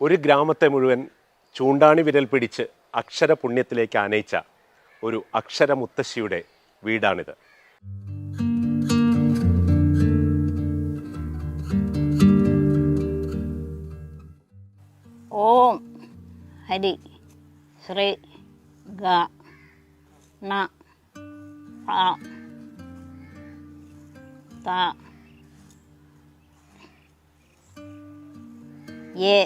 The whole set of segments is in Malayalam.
ഒരു ഗ്രാമത്തെ മുഴുവൻ ചൂണ്ടാണി വിരൽ പിടിച്ച് അക്ഷര പുണ്യത്തിലേക്ക് ആനയിച്ച ഒരു അക്ഷര മുത്തശ്ശിയുടെ വീടാണിത്. ഓം ഹരി ശ്രീ ഗ ന ത യേ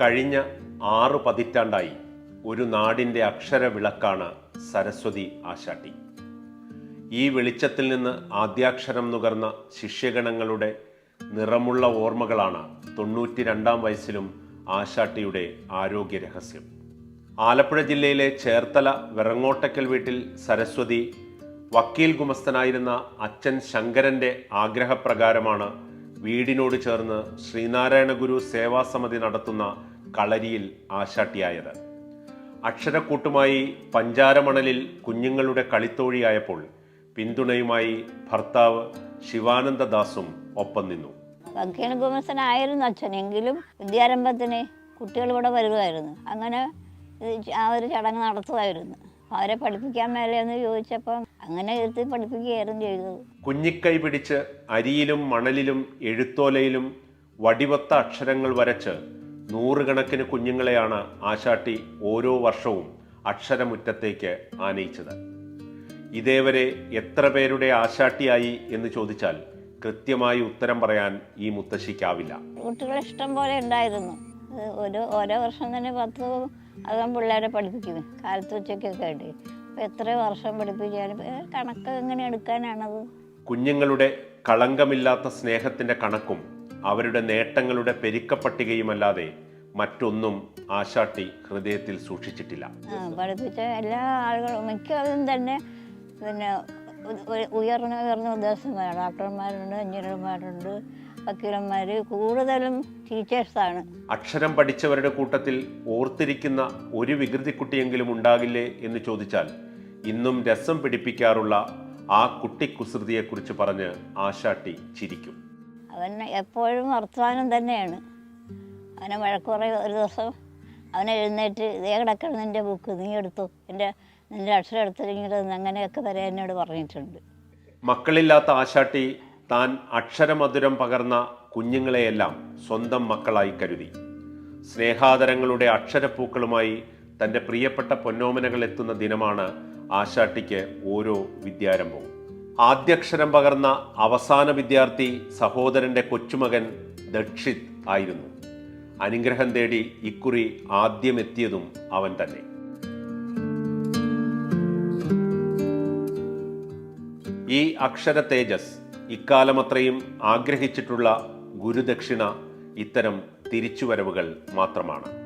കഴിഞ്ഞ ആറു പതിറ്റാണ്ടായി ഒരു നാടിന്റെ അക്ഷര വിളക്കാണ് സരസ്വതി ആശാട്ടി. ഈ വെളിച്ചത്തിൽ നിന്ന് ആദ്യാക്ഷരം നുകർന്ന ശിഷ്യഗണങ്ങളുടെ നിറമുള്ള ഓർമ്മകളാണ് തൊണ്ണൂറ്റി രണ്ടാം വയസ്സിലും ആശാട്ടിയുടെ ആരോഗ്യ രഹസ്യം ആലപ്പുഴ ജില്ലയിലെ ചേർത്തല വെറങ്ങോട്ടക്കൽ വീട്ടിൽ സരസ്വതി വക്കീൽ ഗുമസ്തനായിരുന്ന അച്ഛൻ ശങ്കരന്റെ ആഗ്രഹപ്രകാരമാണ് വീടിനോട് ചേർന്ന് ശ്രീനാരായണ ഗുരു സേവാസമിതി നടത്തുന്ന കളരിയിൽ ആശാട്ടിയായത്. അക്ഷരക്കൂട്ടുമായി പഞ്ചാരമണലിൽ കുഞ്ഞുങ്ങളുടെ കളിത്തോഴിയായപ്പോൾ പിന്തുണയുമായി ഭർത്താവ് ശിവാനന്ദദാസും ഒപ്പം നിന്നു. വക്കീൽ അച്ഛൻ. അച്ഛനെങ്കിലും വിദ്യാരംഭത്തിന് കുട്ടികൾ ഇവിടെ വരുമായിരുന്നു. അങ്ങനെ ആ ഒരു ചടങ്ങ് നടത്തുമായിരുന്നു. അവരെ പഠിപ്പിക്കാൻ മേലെ എന്ന് ചോദിച്ചപ്പം അങ്ങനെ എഴുത്തി പഠിപ്പിക്കുകയായിരുന്നു ചെയ്തത്. കുഞ്ഞിക്കൈ പിടിച്ച് അരിയിലും മണലിലും എഴുത്തോലയിലും വടിവത്ത അക്ഷരങ്ങൾ വരച്ച് നൂറുകണക്കിന് കുഞ്ഞുങ്ങളെയാണ് ആശാട്ടി ഓരോ വർഷവും അക്ഷരമുറ്റത്തേക്ക് ആനയിച്ചത്. ഇതേവരെ എത്ര പേരുടെ ആശാട്ടിയായി എന്ന് ചോദിച്ചാൽ കൃത്യമായി ഉത്തരം പറയാൻ ഈ മുത്തശ്ശിക്കാവില്ല. കുട്ടികൾ ഇഷ്ടം പോലെ ഉണ്ടായിരുന്നു. ഒരു ഓരോ വർഷം തന്നെ പത്ത് അകം പിള്ളേരെ പഠിപ്പിക്കുന്നത് കാലത്ത് ഉച്ചയ്ക്കൊക്കെ ആയിട്ട്. അപ്പം എത്ര വർഷം പഠിപ്പിച്ചാലും കണക്ക് എങ്ങനെ എടുക്കാനാണത്? കുഞ്ഞുങ്ങളുടെ കളങ്കമില്ലാത്ത സ്നേഹത്തിന്റെ കണക്കും അവരുടെ നേട്ടങ്ങളുടെ പെരുക്കപ്പട്ടികയുമല്ലാതെ മറ്റൊന്നും ആശാട്ടി ഹൃദയത്തിൽ സൂക്ഷിച്ചിട്ടില്ല. പഠിപ്പിച്ച എല്ലാ ആളുകളും മിക്കതും തന്നെ പിന്നെ ഉയർന്ന ഉയർന്ന ഉദ്യോഗസ്ഥന്മാരാണ് ഡോക്ടർമാരുണ്ട് എഞ്ചിനീയർമാരുണ്ട്. വക്കീലന്മാർ കൂടുതലും ടീച്ചേഴ്സാണ്. അക്ഷരം പഠിച്ചവരുടെ കൂട്ടത്തിൽ ഓർത്തിരിക്കുന്ന ഒരു വികൃതിക്കുട്ടിയെങ്കിലും ഉണ്ടാകില്ലേ എന്ന് ചോദിച്ചാൽ ഇന്നും രസം പിടിപ്പിക്കാറുള്ള ആ കുട്ടിക്കുസൃതിയെക്കുറിച്ച് പറഞ്ഞ് ആശാട്ടി ചിരിക്കും. അവൻ എപ്പോഴും വർത്തമാനം തന്നെയാണ്. അവനെ മഴക്കുറെ ഒരു ദിവസം അവനെ എഴുന്നേറ്റ് ഇതേ കിടക്കണം നിന്റെ ബുക്ക് നീ എടുത്തു. എന്റെ നിന്റെ അക്ഷരം എടുത്തില്ലെങ്കിൽ അങ്ങനെയൊക്കെ വരെ എന്നോട് പറഞ്ഞിട്ടുണ്ട്. മക്കളില്ലാത്ത ആശാട്ടി താൻ അക്ഷരമധുരം പകർന്ന കുഞ്ഞുങ്ങളെയെല്ലാം സ്വന്തം മക്കളായി കരുതി. സ്നേഹാദരങ്ങളുടെ അക്ഷരപ്പൂക്കളുമായി തന്റെ പ്രിയപ്പെട്ട പൊന്നോമനകൾ എത്തുന്ന ദിനമാണ് ആശാട്ടിക്ക് ഓരോ വിദ്യാരംഭവും. ആദ്യക്ഷരം പകർന്ന അവസാന വിദ്യാർത്ഥി സഹോദരന്റെ കൊച്ചുമകൻ ദക്ഷിത് ആയിരുന്നു. അനുഗ്രഹം തേടി ഇക്കുറി ആദ്യമെത്തിയതും അവൻ തന്നെ. ഈ അക്ഷര തേജസ് ഇക്കാലമത്രയും ആഗ്രഹിച്ചിട്ടുള്ള ഗുരുദക്ഷിണ ഇത്തരം തിരിച്ചുവരവുകൾ മാത്രമാണ്.